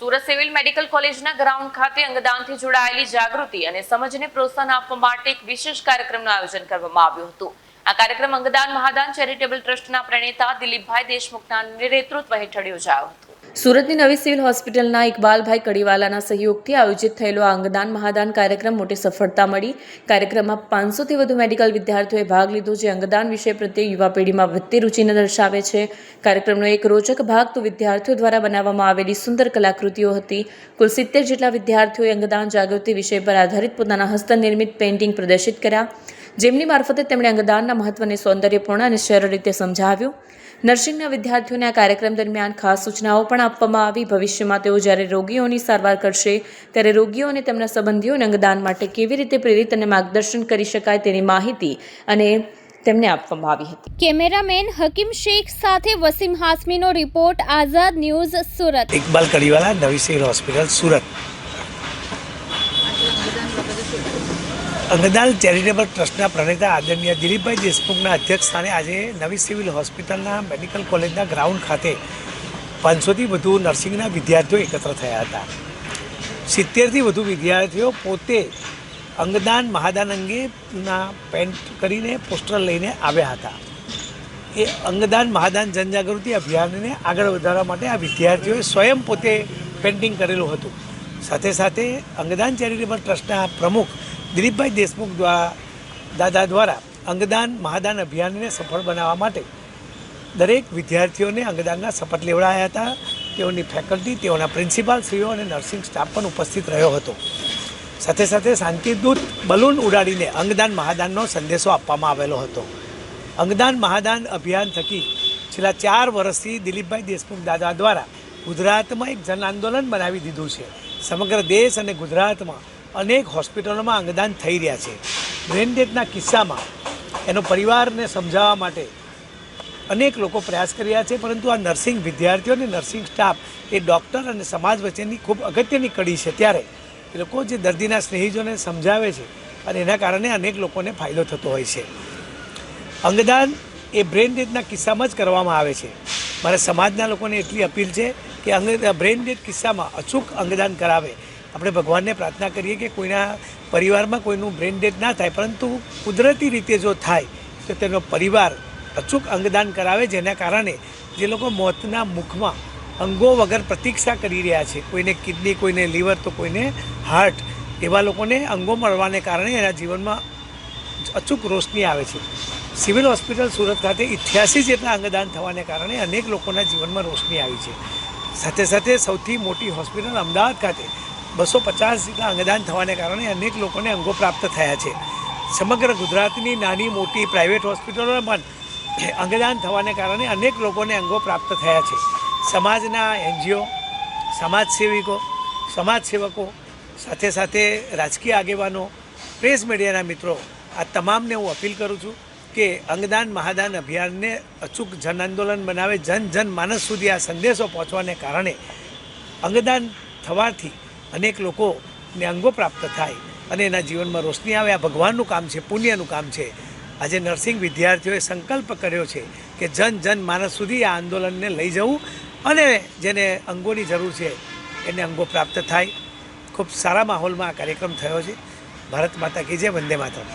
Surat civil medical કોલેજના ground ખાતે અંગદાનથી જોડાયેલી જાગૃતિ અને સમજને પ્રોત્સાહન આપવા માટે એક વિશેષ કાર્યક્રમનું આયોજન કરવામાં આવ્યું હતું. આ કાર્યક્રમ અંગદાન મહાદાન ચેરિટેબલ ટ્રસ્ટના પ્રણેતા દિલીપભાઈ દેશમુખના નેતૃત્વ હેઠળ યોજાયો હતો. સુરતની નવી સિવિલ હોસ્પિટલના ઇકબાલભાઈ કડીવાલાના સહયોગથી આયોજિત થયેલો અંગદાન મહાદાન કાર્યક્રમ મોટી સફળતા મળી. કાર્યક્રમમાં પાંચસોથી વધુ મેડિકલ વિદ્યાર્થીઓએ ભાગ લીધો, જે અંગદાન વિષય પ્રત્યે યુવા પેઢીમાં વધતી રૂચિને દર્શાવે છે. કાર્યક્રમનો એક રોચક ભાગ તો વિદ્યાર્થીઓ દ્વારા બનાવવામાં આવેલી સુંદર કલાકૃતિઓ હતી. કુલ સિત્તેર જેટલા વિદ્યાર્થીઓએ અંગદાન જાગૃતિ વિષય પર આધારિત પોતાના હસ્તનિર્મિત પેઇન્ટિંગ પ્રદર્શિત કર્યા. જેમની મારફતે તેમણે અંગદાનના મહત્વને સૌંદર્યપૂર્ણ અને સરળ રીતે સમજાવ્યું. નર્સિંગના વિદ્યાર્થીઓને આ કાર્યક્રમ દરમિયાન ખાસ સૂચનાઓ પણ આપવામાં આવી. ભવિષ્યમાં તેઓ જ્યારે રોગીઓની સારવાર કરશે ત્યારે રોગીઓ અને તેમના સંબંધીઓને અંગદાન માટે કેવી રીતે પ્રેરિત અને માર્ગદર્શન કરી શકાય તેની માહિતી અને તેમને આપવામાં આવી હતી. કેમેરામેન હકીમ શેખ સાથે વસીમ હાસમીનો રિપોર્ટ આઝાદ ન્યૂઝ સુરત. ઇકબાલ કડીવાલા નવી સિવિલ હોસ્પિટલ સુરત. અંગદાન ચેરિટેબલ ટ્રસ્ટના પ્રણેતા આદરણીય દિલીપભાઈ દેશમુખના અધ્યક્ષ સ્થાને આજે નવી સિવિલ હોસ્પિટલના મેડિકલ કોલેજના ગ્રાઉન્ડ ખાતે પાંચસોથી વધુ નર્સિંગના વિદ્યાર્થીઓ એકત્ર થયા હતા. સિત્તેરથી વધુ વિદ્યાર્થીઓ પોતે અંગદાન મહાદાન અંગેના પેન્ટ કરીને પોસ્ટર લઈને આવ્યા હતા. એ અંગદાન મહાદાન જનજાગૃતિ અભિયાનને આગળ વધારવા માટે આ વિદ્યાર્થીઓએ સ્વયં પોતે પેન્ટિંગ કરેલું હતું. સાથે સાથે અંગદાન ચેરિટેબલ ટ્રસ્ટના પ્રમુખ દિલીપભાઈ દેશમુખ દ્વારા દાદા દ્વારા અંગદાન, મહાદાન અભિયાનને સફળ બનાવવા માટે દરેક વિદ્યાર્થીઓને અંગદાનના શપથ લેવડાયા હતા. તેઓની ફેકલ્ટી, તેઓના પ્રિન્સિપાલશ્રીઓ અને નર્સિંગ સ્ટાફ પણ ઉપસ્થિત રહ્યો હતો. સાથે સાથે શાંતિદૂત બલૂન ઉડાડીને અંગદાન, મહાદાનનો સંદેશો આપવામાં આવેલો હતો. અંગદાન, મહાદાન અભિયાન થકી છેલ્લા ચાર વર્ષથી દિલીપભાઈ દેશમુખ દાદા દ્વારા ગુજરાતમાં એક જન આંદોલન બનાવી દીધું છે. સમગ્ર દેશ અને ગુજરાતમાં અનેક હોસ્પિટલોમાં અંગદાન થઈ રહ્યા છે. બ્રેન ડેથના કિસ્સામાં એનો પરિવારને સમજાવવા માટે અનેક લોકો પ્રયાસ કરી રહ્યા છે, પરંતુ આ નર્સિંગ વિદ્યાર્થીઓ અને નર્સિંગ સ્ટાફ એ ડૉક્ટર અને સમાજ વચ્ચેની ખૂબ અગત્યની કડી છે. ત્યારે એ લોકો જે દર્દીના સ્નેહીજોને સમજાવે છે અને એના કારણે અનેક લોકોને ફાયદો થતો હોય છે. અંગદાન એ બ્રેન ડેથના કિસ્સામાં જ કરવામાં આવે છે. મારા સમાજના લોકોને એટલી અપીલ છે કે અંગ બ્રેન ડેથ કિસ્સામાં અચૂક અંગદાન કરાવે આપણે ભગવાનને પ્રાર્થના કરીએ કે કોઈના પરિવારમાં કોઈનું બ્રેન ડેથ ના થાય, પરંતુ કુદરતી રીતે જો થાય, તો તેનો પરિવાર અચૂક અંગદાન કરાવે, જેના કારણે જે લોકો મોતના મુખમાં અંગો વગર પ્રતીક્ષા કરી રહ્યા છે, કોઈને કિડની, કોઈને લીવર, તો કોઈને હાર્ટ, એવા લોકોને અંગો મળવાને કારણે એના જીવનમાં અચૂક રોશની આવે છે. સિવિલ હોસ્પિટલ સુરત ખાતે ઇઠ્યાસી જેટલા અંગદાન થવાને કારણે અનેક લોકોના જીવનમાં રોશની આવી છે. સાથે સાથે સૌથી મોટી હોસ્પિટલ અમદાવાદ ખાતે બસો પચાસ જેટલા અંગદાન થવાને કારણે અનેક લોકોને અંગો પ્રાપ્ત થયા છે. સમગ્ર ગુજરાતની નાની, મોટી પ્રાઇવેટ હોસ્પિટલોમાં પણ અંગદાન થવાને કારણે અનેક લોકોને અંગો પ્રાપ્ત થયા છે. સમાજના એનજીઓ, સમાજસેવિકો, સમાજસેવકો, સાથે સાથે રાજકીય આગેવાનો પ્રેસ મીડિયાના મિત્રો, આ તમામને હું અપીલ કરું છું કે અંગદાન મહાદાન અભિયાનને અચૂક જન આંદોલન બનાવે, જન જન માનસ સુધી આ સંદેશો પહોંચવાને કારણે અંગદાન થવાથી અનેક લોકોને અંગો પ્રાપ્ત થાય અને એના જીવનમાં રોશની આવે. આ ભગવાનનું કામ છે, પુણ્યનું કામ છે. આજે નર્સિંગ વિદ્યાર્થીઓએ સંકલ્પ કર્યો છે કે જન જન માનસ સુધી આ આંદોલનને લઈ જવું અને જેને અંગોની જરૂર છે એને અંગો પ્રાપ્ત થાય. ખૂબ સારા માહોલમાં આ કાર્યક્રમ થયો છે. ભારત માતા કી જય, વંદે માતરમ.